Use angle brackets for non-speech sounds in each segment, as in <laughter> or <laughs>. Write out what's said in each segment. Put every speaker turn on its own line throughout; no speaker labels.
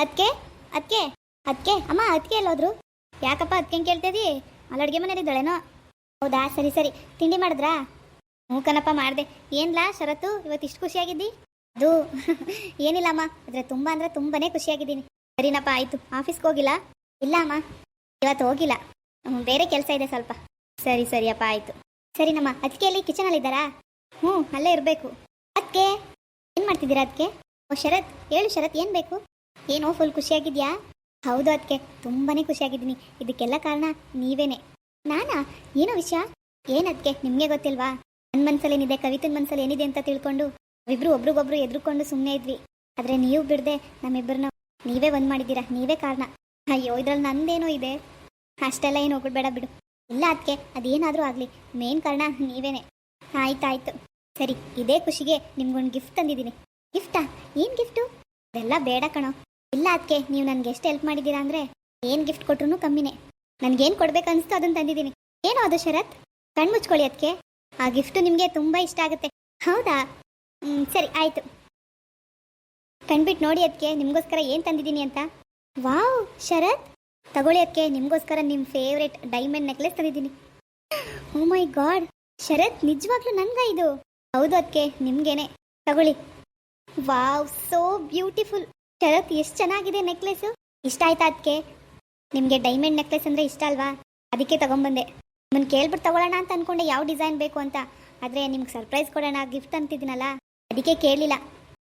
ಅದಕ್ಕೆ ಅದಕ್ಕೆ ಅದಕ್ಕೆ ಅಮ್ಮ ಅದಕ್ಕೆ ಎಲ್ಲೋದ್ರು? ಯಾಕಪ್ಪ ಅದಕ್ಕೆ ಕೇಳ್ತಿದ್ದಿ ಅಲ್ಲಿ ಅಡುಗೆ ಮನೇಲಿದ್ದಾಳೇನೋ ಹೌದಾ? ಸರಿ ಸರಿ. ತಿಂಡಿ ಮಾಡಿದ್ರಾ? ಹ್ಞೂ ಕಣಪ್ಪ, ಮಾಡಿದೆ. ಏನ್ಲಾ ಶರತ್ತು? ಇವತ್ತು ಇಷ್ಟು ಖುಷಿಯಾಗಿದ್ದಿ? ಅದು. <laughs> ಏನಿಲ್ಲ ಅಮ್ಮ ಆದರೆ ತುಂಬ ಅಂದರೆ ತುಂಬಾನೇ ಖುಷಿಯಾಗಿದ್ದೀನಿ. ಸರಿನಪ್ಪ, ಆಯಿತು. ಆಫೀಸ್ಗೆ ಹೋಗಿಲ್ಲ? ಇಲ್ಲ, ಅಮ್ಮ. ಇವತ್ತು ಹೋಗಿಲ್ಲ. ಬೇರೆ ಕೆಲಸ ಇದೆ ಸ್ವಲ್ಪ. ಸರಿ ಸರಿಯಪ್ಪ ಆಯಿತು. ಸರಿನಮ್ಮ ಅದಕ್ಕೆ ಅಲ್ಲಿ ಕಿಚನಲ್ಲಿದ್ದಾರಾ ಹ್ಞೂ, ಅಲ್ಲೇ ಇರಬೇಕು. ಅದಕ್ಕೆ ಏನು ಮಾಡ್ತಿದ್ದೀರಾ ಅದಕ್ಕೆ ಓ, ಶರತ್, ಹೇಳು ಶರತ್, ಏನು ಬೇಕು? ಏನೋ ಫುಲ್ ಖುಷಿಯಾಗಿದ್ಯಾ? ಹೌದು ಅದಕ್ಕೆ ತುಂಬಾನೇ ಖುಷಿಯಾಗಿದ್ದೀನಿ. ಇದಕ್ಕೆಲ್ಲ ಕಾರಣ ನೀವೇನೆ. ನಾನಾ? ಏನೋ ವಿಷಯ? ಏನದಕ್ಕೆ ನಿಮಗೆ ಗೊತ್ತಿಲ್ವಾ? ನನ್ನ ಮನ್ಸಲ್ಲಿ ಏನಿದೆ ಕವಿತನ ಮನಸ್ಸಲ್ಲಿ ಏನಿದೆ ಅಂತ ತಿಳ್ಕೊಂಡು ನಾವಿಬ್ರು ಒಬ್ರಿಗೊಬ್ರು ಎದುರುಕೊಂಡು ಸುಮ್ಮನೆ ಇದ್ವಿ. ಆದರೆ ನೀವು ಬಿಡದೆ ನಮ್ಮಿಬ್ಬರನ್ನ ನೀವೇ ಒಂದು ಮಾಡಿದ್ದೀರಾ? ನೀವೇ ಕಾರಣ. ಅಯ್ಯೋ, ಇದ್ರಲ್ಲಿ ನಂದೇನೋ ಇದೆ? ಅಷ್ಟೆಲ್ಲ ಏನು ಹೋಗ್ಬಿಡ್ಬೇಡ ಬಿಡು. ಇಲ್ಲ ಅದಕ್ಕೆ ಅದೇನಾದರೂ ಆಗಲಿ. ಮೇನ್ ಕಾರಣ ನೀವೇನೆ. ಆಯ್ತಾಯ್ತು. ಸರಿ, ಇದೇ ಖುಷಿಗೆ ನಿಮ್ಗೊಂದು ಗಿಫ್ಟ್ ತಂದಿದ್ದೀನಿ. ಗಿಫ್ಟಾ ಏನು ಗಿಫ್ಟು ಅದೆಲ್ಲ ಬೇಡ ಕಣೋ. ಇಲ್ಲ ಅದಕ್ಕೆ ನೀವು ನನಗೆ ಎಷ್ಟು ಹೆಲ್ಪ್ ಮಾಡಿದ್ದೀರಾ ಅಂದರೆ ಏನು ಗಿಫ್ಟ್ ಕೊಟ್ರು ಕಮ್ಮಿನೇ. ನನಗೇನು ಕೊಡ್ಬೇಕು ಅನಿಸ್ತು ಅದನ್ನು ತಂದಿದ್ದೀನಿ. ಏನೋ ಅದು ಶರತ್? ಕಣ್ಣು ಮುಚ್ಕೊಳ್ಳಿ ಅದಕ್ಕೆ ಆ ಗಿಫ್ಟು ನಿಮಗೆ ತುಂಬ ಇಷ್ಟ ಆಗುತ್ತೆ. ಹೌದಾ? ಸರಿ, ಆಯಿತು. ಕಣ್ಬಿಟ್ಟು ನೋಡಿ ಅದಕ್ಕೆ ನಿಮಗೋಸ್ಕರ ಏನು ತಂದಿದ್ದೀನಿ ಅಂತ. ವಾವ್, ಶರತ್! ತಗೊಳ್ಳಿ ಅದಕ್ಕೆ ನಿಮಗೋಸ್ಕರ ನಿಮ್ಮ ಫೇವ್ರೆಟ್ ಡೈಮಂಡ್ ನೆಕ್ಲೆಸ್ ತಂದಿದ್ದೀನಿ. ಓ ಮೈ ಗಾಡ್ ಶರತ್, ನಿಜವಾಗ್ಲೂ ನಂಗ ಇದು? ಹೌದು ಅದಕ್ಕೆ ನಿಮಗೇನೆ. ತಗೊಳ್ಳಿ. ವಾವ್ ಸೋ ಬ್ಯೂಟಿಫುಲ್ ಶರತ್ ಎಷ್ಟು ಚೆನ್ನಾಗಿದೆ ನೆಕ್ಲೆಸ್ ಇಷ್ಟ ಆಯ್ತಾ ಅದಕ್ಕೆ ನಿಮಗೆ ಡೈಮಂಡ್ ನೆಕ್ಲೆಸ್ ಅಂದ್ರೆ ಇಷ್ಟ ಅಲ್ವಾ? ಅದಕ್ಕೆ ತಗೊಂಬಂದೆ. ನಿಮ್ಮನ್ನು ಕೇಳ್ಬಿಟ್ಟು ತಗೊಳ್ಳೋಣ ಅಂತ ಅನ್ಕೊಂಡೆ ಯಾವ ಡಿಸೈನ್ ಬೇಕು ಅಂತ. ಆದರೆ ನಿಮ್ಗೆ ಸರ್ಪ್ರೈಸ್ ಕೊಡೋಣ ಗಿಫ್ಟ್ ಅಂತಿದ್ದೀನಲ್ಲ. ಅದಕ್ಕೆ ಕೇಳಲಿಲ್ಲ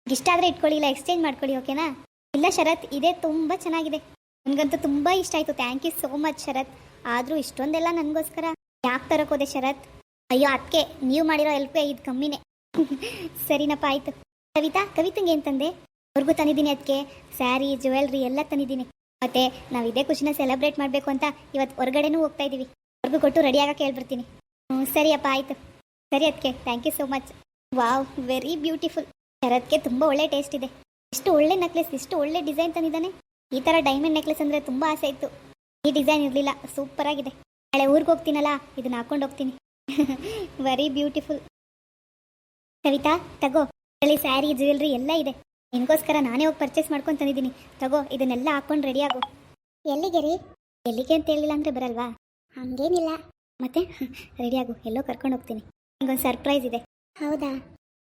ಇಷ್ಟ ಆದರೆ ಇಟ್ಕೊಳ್ಳಿಲ್ಲ ಎಕ್ಸ್ಚೇಂಜ್ ಮಾಡ್ಕೊಳ್ಳಿ ಓಕೆನಾ ಇಲ್ಲ ಶರತ್, ಇದೇ ತುಂಬ ಚೆನ್ನಾಗಿದೆ. ನನಗಂತೂ ತುಂಬ ಇಷ್ಟ ಆಯಿತು. Thank you so much Sharath. ಆದರೂ ಇಷ್ಟೊಂದೆಲ್ಲ ನನಗೋಸ್ಕರ ಯಾಕೆ ತರೋಕೋದೆ ಶರತ್? ಅಯ್ಯೋ ಅದಕ್ಕೆ ನೀವು ಮಾಡಿರೋ ಎಲ್ಪೇ ಇದು ಕಮ್ಮಿನೇ. <laughs> ಸರಿನಪ್ಪ, ಆಯಿತು. ಕವಿತಾ, ಕವಿತಂಗೆ ಏನು ತಂದೆ? ಅವ್ರಿಗೂ ತಂದಿದ್ದೀನಿ ಅದಕ್ಕೆ. ಸ್ಯಾರಿ, ಜ್ಯುವೆಲ್ರಿ ಎಲ್ಲ ತಂದಿದ್ದೀನಿ. ಮತ್ತೆ ನಾವು ಇದೇ ಖುಷಿನ ಸೆಲೆಬ್ರೇಟ್ ಮಾಡಬೇಕು ಅಂತ ಇವತ್ತು ಹೊರಗಡೆನೂ ಹೋಗ್ತಾ ಇದ್ದೀವಿ ಅವ್ರಿಗೂ ಕೊಟ್ಟು ರೆಡಿಯಾಗಕ್ಕೆ ಹೇಳ್ಬಿಡ್ತೀನಿ. ಹ್ಞೂ ಸರಿಯಪ್ಪ, ಆಯಿತು. ಸರಿ ಅದಕ್ಕೆ thank you so much wow very beautiful ಶರತ್ಗೆ ತುಂಬ ಒಳ್ಳೆ ಟೇಸ್ಟ್ ಇದೆ. ಇಷ್ಟು ಒಳ್ಳೆ ನೆಕ್ಲೆಸ್ ಇಷ್ಟು ಒಳ್ಳೆ ಡಿಸೈನ್ ತಂದಿದ್ದಾನೆ. ಈ ಥರ ಡೈಮಂಡ್ ನೆಕ್ಲೆಸ್ ಅಂದರೆ ತುಂಬ ಆಸೆ ಇತ್ತು. ಈ ಡಿಸೈನ್ ಇರಲಿಲ್ಲ ಸೂಪರ್ ಆಗಿದೆ. ನಾಳೆ ಊರಿಗೆ ಹೋಗ್ತೀನಲ್ಲ, ಇದನ್ನ ಹಾಕೊಂಡು ಹೋಗ್ತೀನಿ. ವೆರಿ ಬ್ಯೂಟಿಫುಲ್ ಕವಿತಾ ತಗೋ. ಅಲ್ಲಿ ಸ್ಯಾರಿ, ಜ್ಯುವೆಲ್ರಿ ಎಲ್ಲ ಇದೆ. ನಿನಗೋಸ್ಕರ ನಾನೇ ಹೋಗಿ ಪರ್ಚೇಸ್ ಮಾಡ್ಕೊಂಡು ತಂದಿದ್ದೀನಿ. ತಗೋ, ಇದನ್ನೆಲ್ಲ ಹಾಕೊಂಡು ರೆಡಿ ಆಗು. ಎಲ್ಲಿಗೆ ರೀ? ಎಲ್ಲಿಗೆ ಅಂತ ಹೇಳಿಲ್ಲ ಅಂದರೆ ಬರಲ್ವಾ? ಹಂಗೇನಿಲ್ಲ. ಮತ್ತೆ? <laughs> ರೆಡಿ ಆಗು. ಎಲ್ಲೋ ಕರ್ಕೊಂಡು ಹೋಗ್ತೀನಿ. ನಿಂಗೊಂದು ಸರ್ಪ್ರೈಸ್ ಇದೆ. ಹೌದಾ?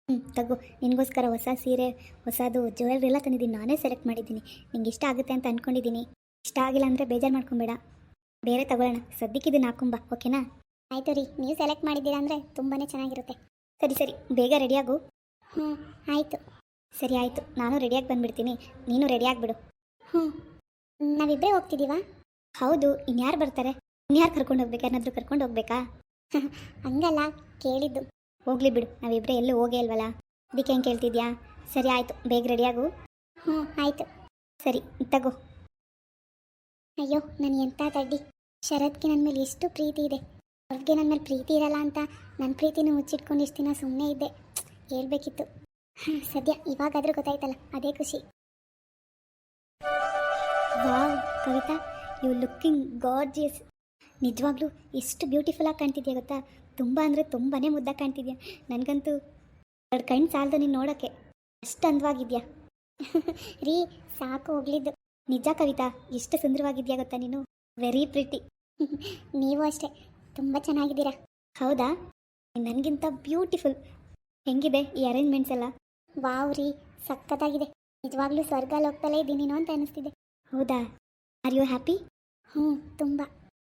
ಹ್ಞೂ ತಗೋ. ನಿನಗೋಸ್ಕರ ಹೊಸ ಸೀರೆ, ಹೊಸದು ಜ್ಯುವೆಲ್ರಿ ಎಲ್ಲ ತಂದಿದ್ದೀನಿ. ನಾನೇ ಸೆಲೆಕ್ಟ್ ಮಾಡಿದ್ದೀನಿ. ನಿಂಗೆ ಇಷ್ಟ ಆಗುತ್ತೆ ಅಂತ ಅಂದ್ಕೊಂಡಿದ್ದೀನಿ ಇಷ್ಟ ಆಗಿಲ್ಲ ಅಂದರೆ ಬೇಜಾರು ಮಾಡ್ಕೊಬೇಡ. ಬೇರೆ ತಗೊಳ್ಳೋಣ. ಸದ್ಯಕ್ಕೆ ಇದನ್ನ ಹಾಕೊಂಬ ಓಕೆನಾ? ಆಯಿತು ರೀ. ನೀವು ಸೆಲೆಕ್ಟ್ ಮಾಡಿದ್ದೀರಾ ಅಂದರೆ ತುಂಬಾ ಚೆನ್ನಾಗಿರುತ್ತೆ. ಸರಿ ಸರಿ. ಬೇಗ ರೆಡಿಯಾಗು ಹ್ಞೂ ಆಯಿತು. ಸರಿ ಆಯಿತು, ನಾನು ರೆಡಿಯಾಗಿ ಬಂದ್ಬಿಡ್ತೀನಿ. ನೀನು ರೆಡಿಯಾಗಿ ಬಿಡು ಹ್ಞೂ ನಾವಿಬ್ಬರೇ ಹೋಗ್ತಿದ್ದೀವಾ ಹೌದು, ಇನ್ಯಾರು ಬರ್ತಾರೆ? ಇನ್ಯಾರು ಕರ್ಕೊಂಡು ಹೋಗ್ಬೇಕು? ಏನಾದರೂ ಕರ್ಕೊಂಡು ಹೋಗ್ಬೇಕಾ? <laughs> ಹಂಗಲ್ಲ, ಕೇಳಿದ್ದು. ಹೋಗ್ಲಿ ಬಿಡು ನಾವಿಬ್ಬರೇ ಎಲ್ಲೂ ಹೋಗೇ ಅಲ್ವಲ್ಲ ಅದಕ್ಕೆ ಹೆಂಗೆ ಕೇಳ್ತಿದ್ಯಾ? ಸರಿ ಆಯಿತು, ಬೇಗ ರೆಡಿಯಾಗು ಹ್ಞೂ ಆಯಿತು. ಸರಿ, ತಗೋ. ಅಯ್ಯೋ, ನಾನು ಎಂಥ ತಡ್ಡಿ. ಶರತ್ಗೆ ನನ್ನ ಮೇಲೆ ಎಷ್ಟು ಪ್ರೀತಿ ಇದೆ. ಅವ್ರಿಗೆ ನನ್ನ ಮೇಲೆ ಪ್ರೀತಿ ಇರಲ್ಲ ಅಂತ ನನ್ನ ಪ್ರೀತಿನೂ ಮುಚ್ಚಿಟ್ಕೊಂಡು ಇಷ್ಟು ದಿನ ಸುಮ್ಮನೆ ಇದ್ದೆ. ಹೇಳ್ಬೇಕಿತ್ತು. ಸದ್ಯ ಇವಾಗಾದ್ರೂ ಗೊತ್ತಾಯ್ತಲ್ಲ, ಅದೇ ಖುಷಿ. Wow, Kavitha, you looking gorgeous. ನಿಜವಾಗ್ಲೂ ಎಷ್ಟು ಬ್ಯೂಟಿಫುಲ್ ಆಗಿ ಕಾಣ್ತಿದ್ಯಾ ಗೊತ್ತಾ? ತುಂಬ ಅಂದರೆ ತುಂಬಾ ಮುದ್ದಾಗಿ ಕಾಣ್ತಿದ್ಯಾ? ನನಗಂತೂ ಎರಡು ಕಣ್ಣು ಸಾಲದು ನೀನು ನೋಡೋಕ್ಕೆ. ಅಷ್ಟು ಅಂದವಾಗಿದ್ಯಾ? <laughs> ರೀ, ಸಾಕು ಹೋಗ್ಲಿದ್ದು. ನಿಜ ಕವಿತಾ ಎಷ್ಟು ಸುಂದರವಾಗಿದ್ಯಾ ಗೊತ್ತಾ ನೀನು? ವೆರಿ ಪ್ರಿಟಿ <laughs> ನೀವು ಅಷ್ಟೇ, ತುಂಬ ಚೆನ್ನಾಗಿದ್ದೀರಾ? ಹೌದಾ? ನನಗಿಂತ ಬ್ಯೂಟಿಫುಲ್. ಹೆಂಗಿದೆ ಈ ಅರೇಂಜ್ಮೆಂಟ್ಸ್ ಎಲ್ಲ? ವಾವ್ ರೀ, ಸಖತ್ತಾಗಿದೆ. ನಿಜವಾಗ್ಲೂ ಸ್ವರ್ಗ ಲೋಕದಲ್ಲೇ ಇದ್ದೀನೇನೋ ಅಂತ ಅನಿಸ್ತಿದೆ. ಹೌದಾ? ಆರ್ ಯು ಹ್ಯಾಪಿ ಹ್ಞೂ ತುಂಬ.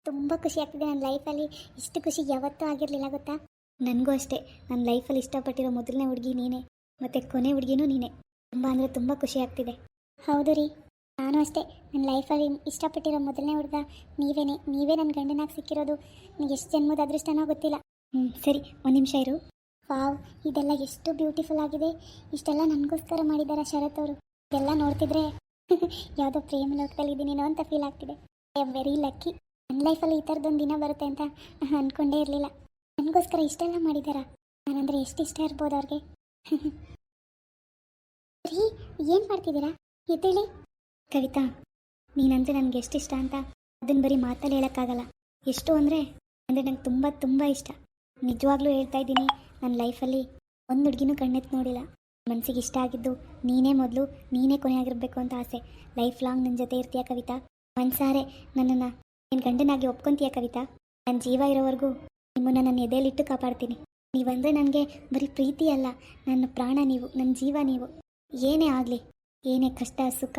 ತುಂಬ ಖುಷಿ ಆಗ್ತಿದೆ ನನ್ನ ಲೈಫಲ್ಲಿ. ಇಷ್ಟು ಖುಷಿ ಯಾವತ್ತೂ ಆಗಿರಲಿಲ್ಲ ಗೊತ್ತಾ? ನನಗೂ ಅಷ್ಟೇ. ನನ್ನ ಲೈಫಲ್ಲಿ ಇಷ್ಟಪಟ್ಟಿರೋ ಮೊದಲನೇ ಹುಡುಗಿ ನೀನೇ. ಮತ್ತು ಕೊನೆ ಹುಡುಗಿನೂ ನೀನೇ. ತುಂಬ ಅಂದರೆ ತುಂಬ ಖುಷಿ ಆಗ್ತಿದೆ. ಹೌದು ರೀ. ನಾನು ಅಷ್ಟೇ. ನನ್ನ ಲೈಫಲ್ಲಿ ಇಷ್ಟಪಟ್ಟಿರೋ ಮೊದಲನೇ ಹುಡುಗ ನೀವೇನೆ. ನೀವೇ ನನ್ನ ಗಂಡನಾಗಿ ಸಿಕ್ಕಿರೋದು. ನನಗೆ ಎಷ್ಟು ಜನ್ಮದ ಅದೃಷ್ಟನೋ ಗೊತ್ತಿಲ್ಲ. ಹ್ಞೂ ಸರಿ. ಒಂದು ನಿಮಿಷ ಇರು. ವಾವ್, ಇದೆಲ್ಲ ಎಷ್ಟು ಬ್ಯೂಟಿಫುಲ್ ಆಗಿದೆ. ಇಷ್ಟೆಲ್ಲ ನನಗೋಸ್ಕರ ಮಾಡಿದ್ದಾರೆ ಶರತ್ ಅವರು? ಇದೆಲ್ಲ ನೋಡ್ತಿದ್ರೆ <laughs> ಯಾವುದೋ ಪ್ರೇಮ ಲೋಕದಲ್ಲಿ ಇದ್ದೀನೇನೋ ಅಂತ ಫೀಲ್ ಆಗ್ತಿದೆ. ಐ ಆಮ್ ವೆರಿ ಲಕ್ಕಿ ನನ್ನ ಲೈಫಲ್ಲಿ ಈ ಥರದೊಂದು ದಿನ ಬರುತ್ತೆ ಅಂತ ಅಂದ್ಕೊಂಡೇ ಇರಲಿಲ್ಲ. ನನಗೋಸ್ಕರ ಇಷ್ಟೆಲ್ಲ ಮಾಡಿದ್ದಾರಾ ನಾನಂದರೆ ಎಷ್ಟು ಇಷ್ಟ ಇರ್ಬೋದು ಅವ್ರಿಗೆ. <laughs> ರೀ ಏನು ಮಾಡ್ತಿದ್ದೀರಾ? ಎದ್ದೇಳಿ ಕವಿತಾ, ನೀನಂದರೆ ನನಗೆ ಎಷ್ಟು ಇಷ್ಟ ಅಂತ ಅದನ್ನು ಬರೀ ಮಾತಲ್ಲಿ ಹೇಳೋಕ್ಕಾಗಲ್ಲ. ಎಷ್ಟು ಅಂದರೆ ಅಂದರೆ ನಂಗೆ ತುಂಬ ತುಂಬ ಇಷ್ಟ. ನಿಜವಾಗ್ಲೂ ಹೇಳ್ತಾ ಇದ್ದೀನಿ ನನ್ನ ಲೈಫಲ್ಲಿ ಒಂದು ಹುಡುಗಿನೂ ಕಣ್ಣೆತ್ತು ನೋಡಿಲ್ಲ. ಮನಸ್ಸಿಗೆ ಇಷ್ಟ ಆಗಿದ್ದು ನೀನೇ ಮೊದಲು, ನೀನೇ ಕೊನೆಯಾಗಿರಬೇಕು ಅಂತ ಆಸೆ. ಲೈಫ್ ಲಾಂಗ್ ನನ್ನ ಜೊತೆ ಇರ್ತೀಯ ಕವಿತಾ? ಮನ್ಸಾರೆ, ನನ್ನನ್ನು ನಿನ್ನ ಗಂಡನಾಗಿ ಒಪ್ಕೊಂತೀಯ ಕವಿತಾ? ನನ್ನ ಜೀವ ಇರೋವರೆಗೂ ನಿಮ್ಮನ್ನು ನನ್ನ ಎದೆಯಲ್ಲಿಟ್ಟು ಕಾಪಾಡ್ತೀನಿ. ನೀವಂದರೆ ನನಗೆ ಬರೀ ಪ್ರೀತಿ ಅಲ್ಲ, ನನ್ನ ಪ್ರಾಣ ನೀವು ನನ್ನ ಜೀವ ನೀವು. ಏನೇ ಆಗಲಿ, ಏನೇ ಕಷ್ಟ, ಸುಖ,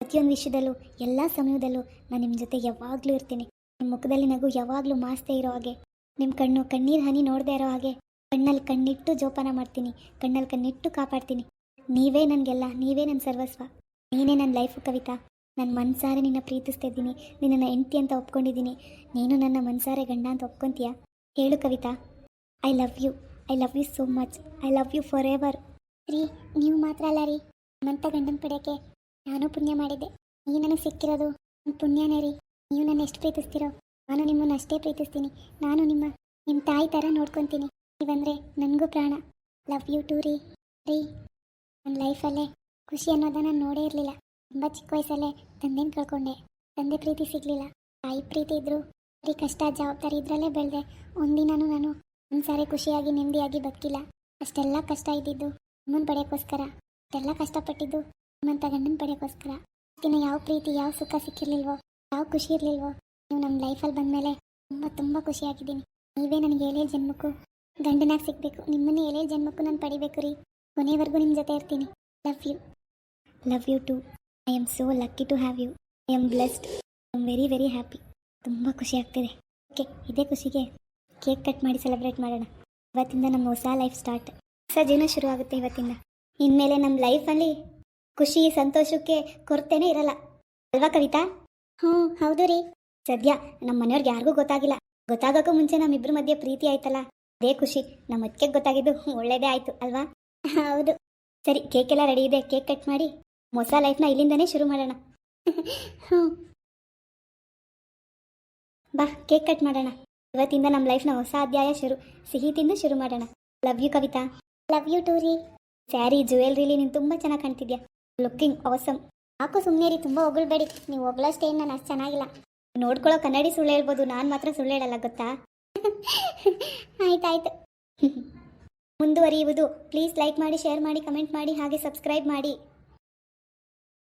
ಪ್ರತಿಯೊಂದು ವಿಷಯದಲ್ಲೂ, ಎಲ್ಲ ಸಮಯದಲ್ಲೂ ನಾನು ನಿಮ್ಮ ಜೊತೆ ಯಾವಾಗಲೂ ಇರ್ತೀನಿ. ನಿಮ್ಮ ಮುಖದಲ್ಲಿ ನಗು ಯಾವಾಗಲೂ ಮಾಸ್ತೇ ಇರೋ ಹಾಗೆ. ನಿಮ್ಮ ಕಣ್ಣು, ಕಣ್ಣೀರು ಹನಿ ನೋಡದೇ ಇರೋ ಹಾಗೆ. ಕಣ್ಣಲ್ಲಿ ಕಣ್ಣಿಟ್ಟು ಜೋಪಾನ ಮಾಡ್ತೀನಿ, ಕಣ್ಣಲ್ಲಿ ಕಣ್ಣಿಟ್ಟು ಕಾಪಾಡ್ತೀನಿ. ನೀವೇ ನನಗೆಲ್ಲ, ನೀವೇ ನನ್ನ ಸರ್ವಸ್ವ. ನೀನೇ ನನ್ನ ಲೈಫು ಕವಿತಾ. ನನ್ನ ಮನ್ಸಾರೆ ನಿನ್ನ ಪ್ರೀತಿಸ್ತಾ ಇದ್ದೀನಿ, ನಿನ್ನನ್ನು ಹೆಂಡ್ತಿ ಅಂತ ಒಪ್ಕೊಂಡಿದ್ದೀನಿ. ನೀನು ನನ್ನ ಮನ್ಸಾರೆ ಗಂಡ ಅಂತ ಒಪ್ಕೊಂತೀಯಾ? ಹೇಳು Kavitha. I love you I love you so much I love you forever ರೀ, ನೀವು ಮಾತ್ರ ಅಲ್ಲ ರೀ. ನಮ್ಮಂಥ ಗಂಡನ ಪಡೆಯೋಕ್ಕೆ ನಾನು ಪುಣ್ಯ ಮಾಡಿದ್ದೆ. ನೀವು ನನಗೆ ಸಿಕ್ಕಿರೋದು ನನ್ನ ಪುಣ್ಯನೇ ರೀ. ನೀವು ನನ್ನ ಎಷ್ಟು ಪ್ರೀತಿಸ್ತೀರೋ, ನಾನು ನಿಮ್ಮನ್ನು ಅಷ್ಟೇ ಪ್ರೀತಿಸ್ತೀನಿ. ನಾನು ನಿಮ್ಮ ನಿಮ್ಮ ತಾಯಿ ಥರ ನೋಡ್ಕೊತೀನಿ. ನೀವಂದರೆ ನನಗೂ ಪ್ರಾಣ. ಲವ್ ಯು ಟು ರೀ. ರೀ ನನ್ನ ಲೈಫಲ್ಲೇ ಖುಷಿ ಅನ್ನೋದನ್ನ ನಾನು ನೋಡೇ ಇರಲಿಲ್ಲ. ತುಂಬ ಚಿಕ್ಕ ವಯಸ್ಸಲ್ಲೇ ತಂದೆನ ಕಳ್ಕೊಂಡೆ. ತಂದೆ ಪ್ರೀತಿ ಸಿಗಲಿಲ್ಲ. ತಾಯಿ ಪ್ರೀತಿ ಇದ್ರು. ಬರೀ ಕಷ್ಟ, ಜವಾಬ್ದಾರಿ ಇದ್ರಲ್ಲೇ ಬೆಳೆದೆ. ಒಂದಿನೂ ನಾನು ಒಂದ್ಸಾರಿ ಖುಷಿಯಾಗಿ, ನೆಮ್ಮದಿಯಾಗಿ ಬದುಕಿಲ್ಲ. ಅಷ್ಟೆಲ್ಲ ಕಷ್ಟ ಇದ್ದಿದ್ದು ಅಮ್ಮನ ಪಡೆಯೋಕ್ಕೋಸ್ಕರ. ಅಷ್ಟೆಲ್ಲ ಕಷ್ಟಪಟ್ಟಿದ್ದು ನಿಮ್ಮಂಥ ಗಂಡನ ಪಡೆಯೋಕ್ಕೋಸ್ಕರ. ದಿನ ಯಾವ ಪ್ರೀತಿ, ಯಾವ ಸುಖ ಸಿಕ್ಕಿರಲಿಲ್ವೋ, ಯಾವ ಖುಷಿ ಇರಲಿಲ್ವೋ ನೀವು ನಮ್ಮ ಲೈಫಲ್ಲಿ ಬಂದಮೇಲೆ ತುಂಬ ತುಂಬ ಖುಷಿಯಾಗಿದ್ದೀನಿ. ನೀವೇ ನನಗೆ ಹೇಳಿ ಜನ್ಮಕ್ಕೂ ಗಂಡನಾಗಿ ಸಿಗಬೇಕು. ನಿಮ್ಮನ್ನೇ ಎಲೆ ಜನ್ಮಕ್ಕೂ ನಾನು ಪಡಿಬೇಕು ರೀ. ಕೊನೆವರೆಗೂ ನಿಮ್ಮ ಜೊತೆ ಇರ್ತೀನಿ. Love you love you too I am so lucky to have you I am blessed I am very very happy ತುಂಬ ಖುಷಿ ಆಗ್ತಿದೆ. ಓಕೆ, ಇದೇ ಖುಷಿಗೆ ಕೇಕ್ ಕಟ್ ಮಾಡಿ ಸೆಲೆಬ್ರೇಟ್ ಮಾಡೋಣ. ಇವತ್ತಿಂದ ನಮ್ಮ ಹೊಸ ಲೈಫ್ ಸ್ಟಾರ್ಟ್ ಹೊಸ ಜೀವನ ಶುರು ಆಗುತ್ತೆ ಇವತ್ತಿಂದ. ಇನ್ಮೇಲೆ ನಮ್ಮ ಲೈಫಲ್ಲಿ ಖುಷಿ, ಸಂತೋಷಕ್ಕೆ ಕೊರತೆನೇ ಇರಲ್ಲ. ಅಲ್ವಾ ಕವಿತಾ? ಹ್ಞೂ, ಹೌದು ರೀ. ಸದ್ಯ ನಮ್ಮ ಮನೆಯವ್ರಿಗೆ ಯಾರಿಗೂ ಗೊತ್ತಾಗಿಲ್ಲ. ಗೊತ್ತಾಗೋಕ್ಕೂ ಮುಂಚೆ ನಮ್ಮಿಬ್ಬರ ಮಧ್ಯೆ ಪ್ರೀತಿ ಆಯ್ತಲ್ಲ. ಅದೇ ಖುಷಿ. ನಮ್ಮ ಅದಕ್ಕೆ ಗೊತ್ತಾಗಿದ್ದು ಒಳ್ಳೇದೇ ಆಯ್ತು, ಅಲ್ವಾ? <laughs> ಹೌದು. ಸರಿ ಕೇಕ್ ಎಲ್ಲ ರೆಡಿ ಇದೆ. ಕೇಕ್ ಕಟ್ ಮಾಡಿ ಹೊಸ ಲೈಫ್ನ ಇಲ್ಲಿಂದನೇ ಶುರು ಮಾಡೋಣ. <laughs> ಬಾ ಕೇಕ್ ಕಟ್ ಮಾಡೋಣ. ಇವತ್ತಿಂದ ನಮ್ಮ ಲೈಫ್ನ ಹೊಸ ಅಧ್ಯಾಯ ಶುರು. ಸಿಹಿ ತಿಂದು ಶುರು ಮಾಡೋಣ. Love you Kavitha. Love you too ರೀ. ಸ್ಯಾರಿ ಜ್ಯುವೆಲ್ರಿಲಿ ನೀನು ತುಂಬ ಚೆನ್ನಾಗಿ ಕಾಣ್ತಿದ್ಯಾ. ಲುಕ್ಕಿಂಗ್ ಅವಸಮ್ ಹಾಕು ಸುಮ್ಮನೆ ರೀ, ತುಂಬ ಹೊಗಳ್ಬೇಡಿ. ನೀವು ಹೊಗಳಷ್ಟೇ ನಾನು ಅಷ್ಟು ಚೆನ್ನಾಗಿಲ್ಲ. ನೋಡ್ಕೊಳ್ಳೋ ಕನ್ನಡಿ ಸುಳ್ಳು ಹೇಳ್ಬೋದು. ನಾನು ಮಾತ್ರ ಸುಳ್ಳು ಹೇಳಲ್ಲ, ಗೊತ್ತಾ? <laughs> ಆಯ್ತಾಯ್ತು. <laughs> ಮುಂದುವರಿಯುವುದು. ಪ್ಲೀಸ್ ಲೈಕ್ ಮಾಡಿ ಶೇರ್ ಮಾಡಿ ಕಮೆಂಟ್ ಮಾಡಿ ಹಾಗೆ ಸಬ್ಸ್ಕ್ರೈಬ್ ಮಾಡಿ.